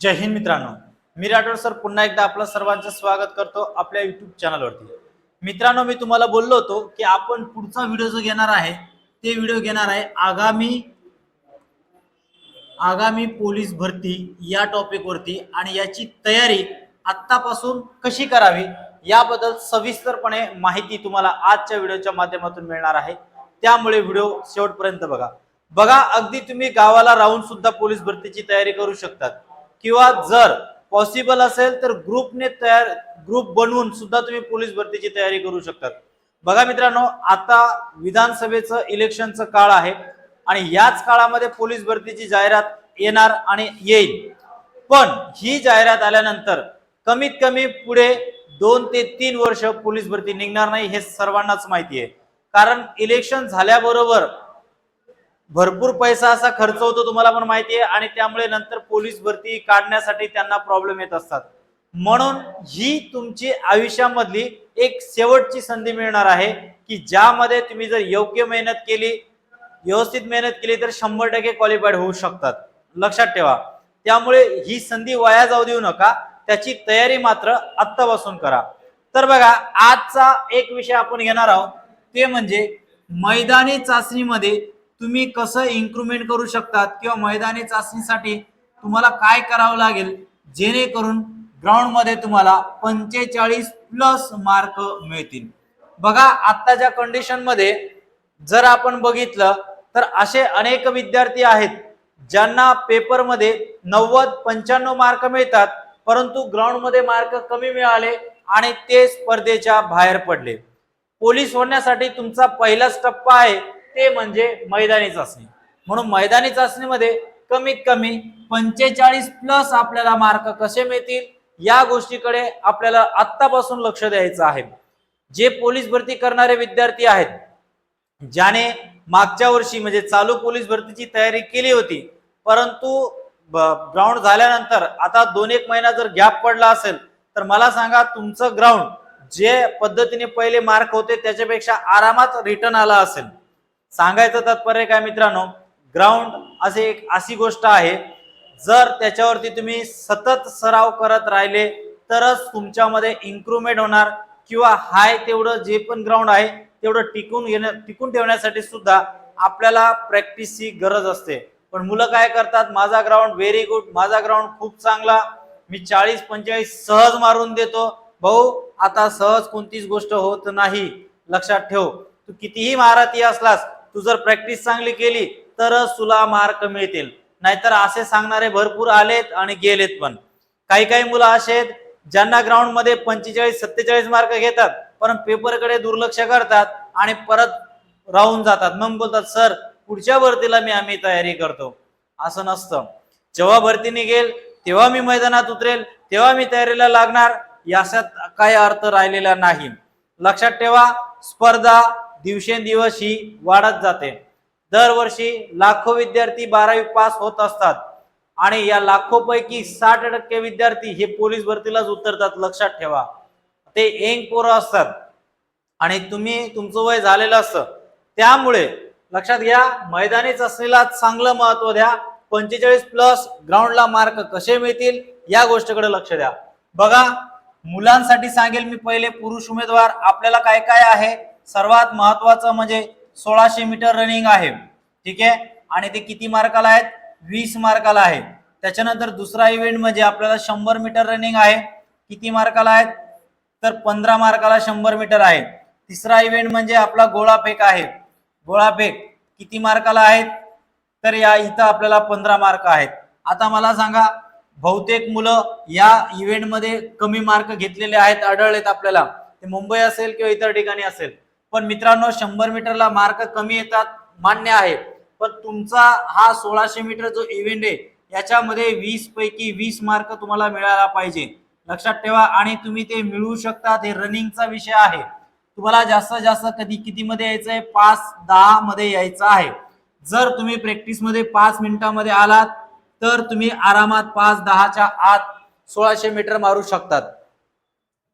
जय हिंद मित्रांनो. मी राठोड सर पुन्हा एकदा आपलं सर्वांचं स्वागत करतो आपल्या युट्यूब चॅनलवरती मित्रांनो मी तुम्हाला बोललो होतो की आपण पुढचा व्हिडिओ जो घेणार आहे ते व्हिडिओ घेणार आहे आगामी आगामी पोलीस भरती या टॉपिकवरती आणि याची तयारी आत्तापासून कशी करावी याबद्दल सविस्तरपणे माहिती तुम्हाला आजच्या व्हिडिओच्या माध्यमातून मिळणार आहे. त्यामुळे व्हिडिओ शेवटपर्यंत बघा. बघा अगदी तुम्ही गावाला राहून सुद्धा पोलीस भरतीची तयारी करू शकतात. किंवा जर पॉसिबल असेल तर ग्रुपने तयार ग्रुप बनवून सुद्धा तुम्ही पोलीस भरतीची तयारी करू शकतात. बघा मित्रांनो आता विधानसभेचं इलेक्शनचं काळ आहे आणि याच काळामध्ये पोलीस भरतीची जाहिरात येणार आणि येईल. पण ही जाहिरात आल्यानंतर कमीत कमी पुढे दोन ते तीन वर्ष पोलीस भरती निघणार नाही हे सर्वांनाच माहिती आहे. कारण इलेक्शन झाल्याबरोबर भरपूर पैसा असा खर्च होतो तुम्हाला पण माहिती आहे. आणि त्यामुळे नंतर पोलीस भरती काढण्यासाठी त्यांना प्रॉब्लेम येत असतात. म्हणून ही तुमची आयुष्यामधली एक शेवटची संधी मिळणार आहे की ज्यामध्ये तुम्ही जर योग्य मेहनत केली व्यवस्थित मेहनत केली तर शंभर टक्के क्वालिफाईड होऊ शकतात. लक्षात ठेवा. त्यामुळे ही संधी वाया जाऊ देऊ नका. त्याची तयारी मात्र आत्तापासून करा. तर बघा आजचा एक विषय आपण घेणार आहोत. ते म्हणजे मैदानी चाचणीमध्ये तुम्ही कसं इन्क्रुमेंट करू शकतात किंवा मैदानी चाचणीसाठी तुम्हाला काय करावं लागेल? जेणेकरून ग्राउंडमध्ये तुम्हाला पंचेचाळीस प्लस मार्क मिळतील. बघा आत्ताच्या कंडिशनमध्ये जर आपण बघितलं तर असे अनेक विद्यार्थी आहेत ज्यांना पेपरमध्ये नव्वद पंच्याण्णव मार्क मिळतात परंतु ग्राउंडमध्ये मार्क कमी मिळाले आणि ते स्पर्धेच्या बाहेर पडले. पोलीस होण्यासाठी तुमचा पहिलाच टप्पा आहे. ते म्हणजे मैदानी चाचणी. म्हणून मैदानी चाचणीमध्ये कमीत कमी पंचेचाळीस प्लस आपल्याला मार्क कसे मिळतील या गोष्टीकडे आपल्याला आत्तापासून लक्ष द्यायचं आहे. जे पोलीस भरती करणारे विद्यार्थी आहेत ज्याने मागच्या वर्षी म्हणजे चालू पोलीस भरतीची तयारी केली होती परंतु ग्राउंड झाल्यानंतर आता दोन एक महिना जर गॅप पडला असेल तर मला सांगा तुमचं ग्राउंड जे पद्धतीने पहिले मार्क होते त्याच्यापेक्षा आरामात रिटर्न आला असेल. सांगायचं तात्पर्य काय मित्रांनो? ग्राउंड असे एक अशी गोष्ट आहे जर त्याच्यावरती तुम्ही सतत सराव करत राहिले तरच तुमच्यामध्ये इम्प्रुव्हमेंट होणार किंवा हाय तेवढं जे पण ग्राउंड आहे तेवढं टिकून घेण्या टिकून ठेवण्यासाठी सुद्धा आपल्याला प्रॅक्टिसची गरज असते. पण मुलं काय करतात माझा ग्राउंड व्हेरी गुड माझा ग्राउंड खूप चांगला मी चाळीस पंचेचाळीस सहज मारून देतो. भाऊ आता सहज कोणतीच गोष्ट होत नाही. लक्षात ठेव. तू कितीही महारथी असलास तू जर प्रॅक्टिस चांगली केली तरच तुला मार्क मिळतील. नाहीतर असे सांगणारे भरपूर आलेत आणि गेलेत पण. काही काही मुलं असे आहेत ज्यांना ग्राउंडमध्ये पंचेचाळीस सत्तेचाळीस मार्क घेतात पण पेपरकडे दुर्लक्ष करतात आणि परत राहून जातात. मग बोलतात सर पुढच्या भरतीला मी आम्ही तयारी करतो. असं नसतं. जेव्हा भरती निघेल तेव्हा मी मैदानात उतरेल तेव्हा मी तयारीला लागणार याच्यात काय अर्थ राहिलेला नाही. लक्षात ठेवा स्पर्धा दिवसेंदिवस ही वाढत जाते. दरवर्षी लाखो विद्यार्थी बारावी पास होत असतात आणि या लाखो पैकी साठ टक्के विद्यार्थी हे पोलीस भरतीलाच उतरतात लक्षात ठेवा. ते एंग पोरं असतात आणि तुम्ही तुमचं वय झालेलं असतं. त्यामुळे लक्षात घ्या मैदानी चाचणीला चांगलं महत्त्व द्या. पंचेचाळीस प्लस ग्राउंडला मार्क कसे मिळतील या गोष्टीकडे लक्ष द्या. बघा मुलांसाठी सांगेल मी पहिले पुरुष उमेदवार. आपल्याला काय काय आहे? सर्वात महत्वाचं म्हणजे सोळाशे मीटर रनिंग आहे. ठीक आहे? आणि ते किती मार्काला आहेत? वीस मार्काला आहे. त्याच्यानंतर दुसरा इव्हेंट म्हणजे आपल्याला शंभर मीटर रनिंग आहे. किती मार्काला आहेत? तर पंधरा मार्काला शंभर मीटर आहे. तिसरा इव्हेंट म्हणजे आपला गोळाफेक आहे. गोळाफेक किती मार्काला आहेत? तर या इथं आपल्याला पंधरा मार्क आहेत. आता मला सांगा बहुतेक मुलं या इव्हेंटमध्ये कमी मार्क घेतलेले आहेत आढळलेत आपल्याला. ते मुंबई असेल किंवा इतर ठिकाणी असेल. पण मित्रांनो शंभर मीटरला मार्क कमी येतात मान्य आहे. पण तुमचा हा सोळाशे मीटर जो इव्हेंट आहे याच्यामध्ये वीस पैकी वीस मार्क तुम्हाला मिळायला पाहिजे. लक्षात ठेवा आणि तुम्ही ते मिळवू शकतात हे रनिंगचा विषय आहे. तुम्हाला जास्तीत जास्त कधी कितीमध्ये यायचं आहे? पाच दहा मध्ये यायचं आहे. जर तुम्ही प्रॅक्टिसमध्ये पाच मिनिटामध्ये आलात तर तुम्ही आरामात पाच दहाच्या आत सोळाशे मीटर मारू शकतात.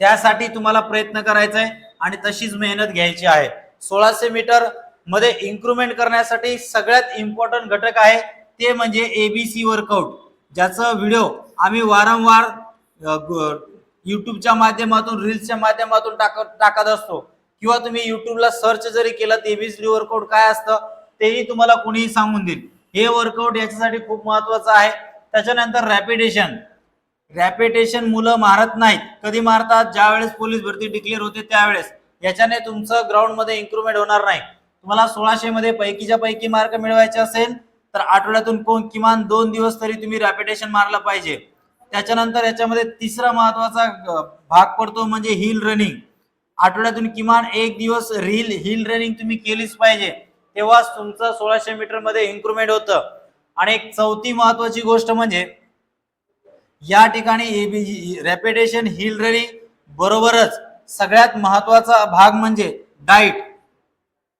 त्यासाठी तुम्हाला प्रयत्न करायचा आहे आणि तशीच मेहनत घ्यायची आहे. सोळाशे मीटरमध्ये इन्क्रुमेंट करण्यासाठी सगळ्यात इम्पॉर्टंट घटक आहे ते म्हणजे एबीसी वर्कआउट ज्याचं व्हिडिओ आम्ही वारंवार युट्यूबच्या माध्यमातून रील्सच्या माध्यमातून टाकत टाकत असतो. किंवा तुम्ही युट्यूबला सर्च जरी केलं एबीसी वर्कआउट काय असतं तेही तुम्हाला कोणीही सांगून देईल. हे वर्कआउट याच्यासाठी खूप महत्वाचं आहे. त्याच्यानंतर रॅपिडेशन रॅपिटेशन मुलं मारत नाहीत. कधी मारतात? ज्या वेळेस पोलीस भरती डिक्लेअर होते त्यावेळेस. याच्याने तुमचं ग्राउंडमध्ये मध्ये होणार नाही. तुम्हाला सोळाशे मध्ये पैकीच्या पैकी मार्क मिळवायचे असेल तर आठवड्यातून कोण किमान दोन दिवस तरी तुम्ही रॅपिटेशन मारलं पाहिजे. त्याच्यानंतर याच्यामध्ये तिसरा महत्त्वाचा भाग पडतो म्हणजे हिल रनिंग आठवड्यातून किमान एक दिवस रील हिल रनिंग तुम्ही केलीच पाहिजे. तेव्हाच तुमचं सोळाशे मीटरमध्ये मध्ये होतं. आणि एक चौथी महत्वाची गोष्ट म्हणजे या ठिकाणी एबीजी रॅपिटेशन हिल रनिंग बरोबरच सगळ्यात महत्त्वाचा भाग म्हणजे डाईट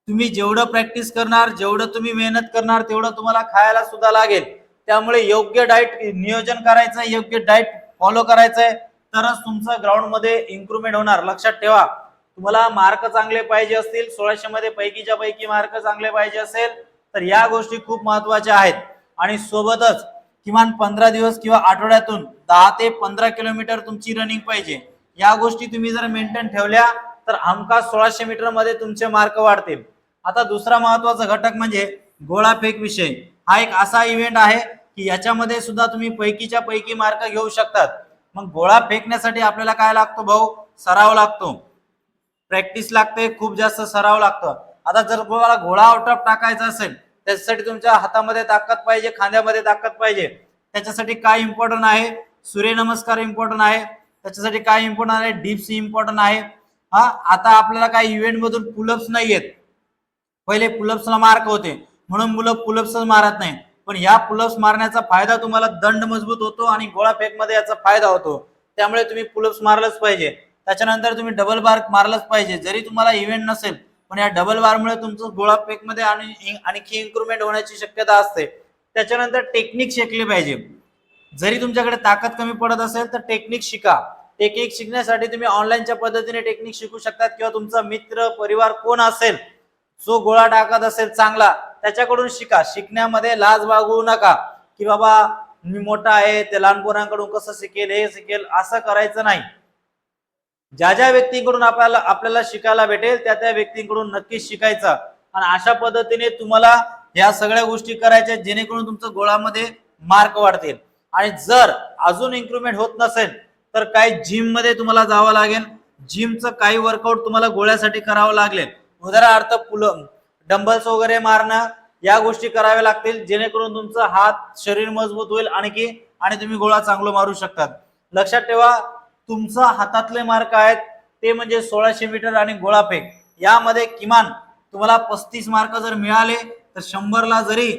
तुम्ही जेवढं प्रॅक्टिस करणार जेवढं तुम्ही मेहनत करणार तेवढं तुम्हाला खायला सुद्धा लागेल. त्यामुळे योग्य डाईट नियोजन करायचं योग्य डाईट फॉलो करायचंय. तरच तुमचं ग्राउंडमध्ये इम्प्रुव्हमेंट होणार. लक्षात ठेवा. तुम्हाला मार्क चांगले पाहिजे असतील सोळाशे मध्ये पैकीच्या पैकी मार्क चांगले पाहिजे असेल तर या गोष्टी खूप महत्त्वाच्या आहेत. आणि सोबतच किमान पंधरा दिवस किंवा आठवड्यातून दहा ते पंधरा किलोमीटर तुमची रनिंग पाहिजे. या गोष्टी तुम्ही जर मेंटेन ठेवल्या तर हमखास सोळाशे मीटरमध्ये तुमचे मार्क वाढतील. आता दुसरा महत्त्वाचा घटक म्हणजे गोळा फेक विषय. हा एक असा इव्हेंट आहे की याच्यामध्ये सुद्धा तुम्ही पैकीच्या पैकी मार्क घेऊ शकतात. मग गोळा फेकण्यासाठी आपल्याला काय लागतो भाऊ? सराव लागतो. प्रॅक्टिस लागते खूप जास्त सराव लागतं. आता जर तुम्हाला घोडा आउट ऑफ टाकायचा असेल त्याच्यासाठी तुमच्या हातामध्ये ताकद पाहिजे खांद्यामध्ये ताकद पाहिजे. त्याच्यासाठी काय इम्पॉर्टंट आहे? सूर्यनमस्कार इम्पॉर्टंट आहे. त्याच्यासाठी काय इम्पॉर्टंट आहे? डिप्स इम्पॉर्टंट आहे. हा आता आपल्याला काही इव्हेंटमधून पुलअप्स नाही आहेत पहिले पुलअप्सला मार्क होते. म्हणून मुलं पुलअप्स मारत नाही पण या पुलअप्स मारण्याचा फायदा तुम्हाला दंड मजबूत होतो आणि गोळा फेकमध्ये याचा फायदा होतो. त्यामुळे तुम्ही पुलअप्स मारलंच पाहिजे. त्याच्यानंतर तुम्ही डबल बार्क मारलंच पाहिजे. जरी तुम्हाला इव्हेंट नसेल पण या डबल वारमुळे तुमचं गोळा फेकमध्ये आणि आणखी इम्प्रुव्हमेंट होण्याची शक्यता असते. त्याच्यानंतर टेक्निक शिकली पाहिजे. जरी तुमच्याकडे ताकद कमी पडत असेल तर टेक्निक शिका. टेक्निक शिकण्यासाठी तुम्ही ऑनलाईनच्या पद्धतीने टेक्निक शिकू शकतात किंवा तुमचा मित्र परिवार कोण असेल जो गोळा टाकत असेल चांगला त्याच्याकडून शिका. शिकण्यामध्ये लाज बागवू नका. की बाबा मी मोठा आहे ते लहान पोरांकडून कसं शिकेल हे शिकेल असं करायचं नाही. ज्या ज्या व्यक्तींकडून आपल्याला आपल्याला शिकायला भेटेल त्या त्या व्यक्तींकडून नक्कीच शिकायचं. आणि अशा पद्धतीने तुम्हाला या सगळ्या गोष्टी करायच्या जेणेकरून तुमचं गोळामध्ये मार्क वाढतील. आणि जर अजून इन्क्रुमेंट होत नसेल तर काही जिममध्ये तुम्हाला जावं लागेल. जिमचं काही वर्कआउट तुम्हाला गोळ्यासाठी करावं लागेल. उदाहरणार्थ पुल डंबल्स वगैरे मारणं या गोष्टी कराव्या लागतील जेणेकरून तुमचं हात शरीर मजबूत होईल आणखी आणि तुम्ही गोळा चांगलं मारू शकतात. लक्षात ठेवा तुमचा हातातले मार्क आहेत ते म्हणजे सोळाशे मीटर आणि गोळाफेक. यामध्ये किमान तुम्हाला पस्तीस मार्क जर मिळाले तर शंभरला जरी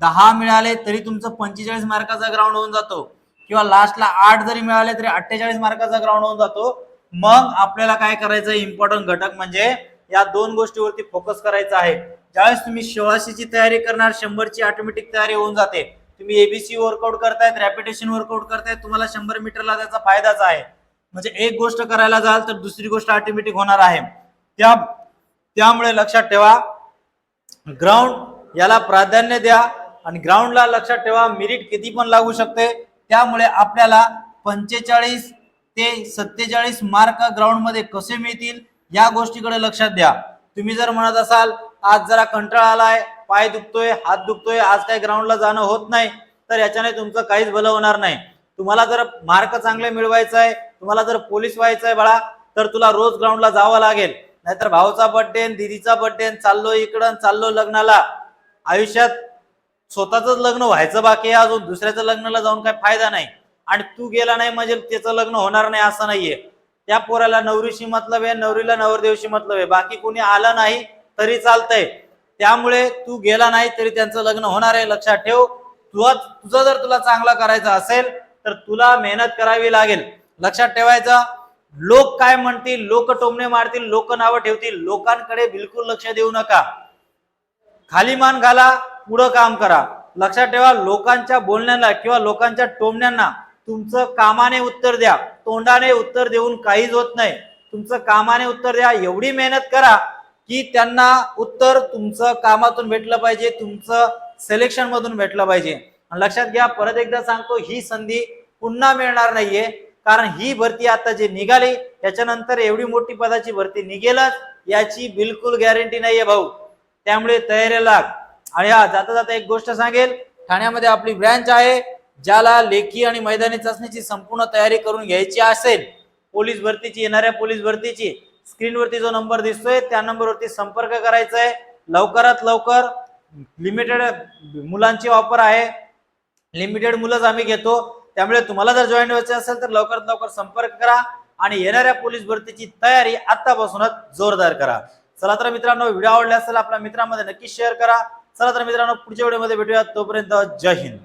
दहा मिळाले तरी तुमचं पंचेचाळीस मार्काचा ग्राउंड होऊन जातो. किंवा लास्टला आठ जरी मिळाले तरी अठ्ठेचाळीस मार्काचा ग्राउंड होऊन जातो. मग आपल्याला काय करायचं इम्पॉर्टंट घटक म्हणजे या दोन गोष्टीवरती फोकस करायचा आहे. ज्यावेळेस तुम्ही सोळाशेची तयारी करणार शंभरची ऑटोमॅटिक तयारी होऊन जाते. तुम्ही एबीसी वर्कआउट करतायत रॅपिटेशन वर्कआउट करतायत तुम्हाला शंभर मीटरला त्याचा फायदाच आहे. म्हणजे एक गोष्ट करायला जाल तर दुसरी गोष्ट ऑटोमॅटिक होणार आहे. त्या त्यामुळे लक्षात ठेवा ग्राउंड याला प्राधान्य द्या आणि ग्राउंडला लक्षात ठेवा मिरिट किती पण लागू शकते. त्यामुळे आपल्याला पंचेचाळीस ते सत्तेचाळीस मार्क ग्राउंडमध्ये कसे मिळतील या गोष्टीकडे लक्षात द्या. तुम्ही जर म्हणत असाल आज जरा कंटाळा आलाय पाय दुखतोय हात दुखतोय आज काही ग्राउंडला जाणं होत नाही तर याच्याने तुमचं काहीच भलं होणार नाही. तुम्हाला जर मार्क चांगले मिळवायचं आहे तुम्हाला जर पोलीस व्हायचं आहे बाळा तर तुला रोज ग्राउंडला जावं लागेल. नाहीतर भाऊचा बर्थडे दिदीचा बर्थडे चाललो इकडं चाललो लग्नाला. आयुष्यात स्वतःच लग्न व्हायचं बाकी आहे अजून दुसऱ्याचं लग्नाला जाऊन काय फायदा नाही. आणि तू गेला नाही म्हणजे त्याचं लग्न होणार नाही असं नाहीये. त्या पोराला नवरीशी मतलब आहे नवरीला नवरदेवशी मतलब आहे. बाकी कोणी आलं नाही तरी चालतंय. त्यामुळे तू गेला नाही तरी त्यांचं लग्न होणार आहे. लक्षात ठेव. तुझा तुझं जर तुला चांगला करायचं असेल तर तुला मेहनत करावी लागेल. लक्षात ठेवायचं. लोक काय म्हणतील? लोक टोमणे मारतील लोक नावं ठेवतील. लोकांकडे बिलकुल लक्ष देऊ नका. खाली मान घाला पुढं काम करा. लक्षात ठेवा लोकांच्या बोलण्याला किंवा लोकांच्या टोमण्यांना तुमचं कामाने उत्तर द्या. तोंडाने उत्तर देऊन काहीच होत नाही. तुमचं कामाने उत्तर द्या. एवढी मेहनत करा की त्यांना उत्तर तुमचं कामातून भेटलं पाहिजे तुमचं सिलेक्शन मधून भेटलं पाहिजे. लक्षात घ्या परत एकदा सांगतो ही संधी पुन्हा मिळणार नाहीये. कारण ही भरती आता जी निघाली त्याच्यानंतर एवढी मोठी पदाची भरती निघेलच याची बिलकुल गॅरंटी नाहीये भाऊ. त्यामुळे तयारी लाग. आणि हा जाता जाता एक गोष्ट सांगेल ठाण्यामध्ये आपली ब्रँच आहे ज्याला लेखी आणि मैदानी चाचणीची संपूर्ण तयारी करून घ्यायची असेल पोलीस भरतीची येणाऱ्या पोलीस भरतीची स्क्रीनवरती जो नंबर दिसतोय त्या नंबरवरती संपर्क करायचा आहे लवकरात लवकर लिमिटेड मुलांची ऑफर आहे. लिमिटेड मुलंच आम्ही घेतो. त्यामुळे तुम्हाला जर जॉईन व्हायचे असेल तर लवकरात लवकर संपर्क करा आणि येणाऱ्या पोलीस भरतीची तयारी आतापासूनच जोरदार करा. चला तर मित्रांनो व्हिडिओ आवडला असेल आपल्या मित्रांमध्ये नक्की शेअर करा. चला तर मित्रांनो पुढच्या व्हिडिओमध्ये भेटूया तोपर्यंत जय हिंद.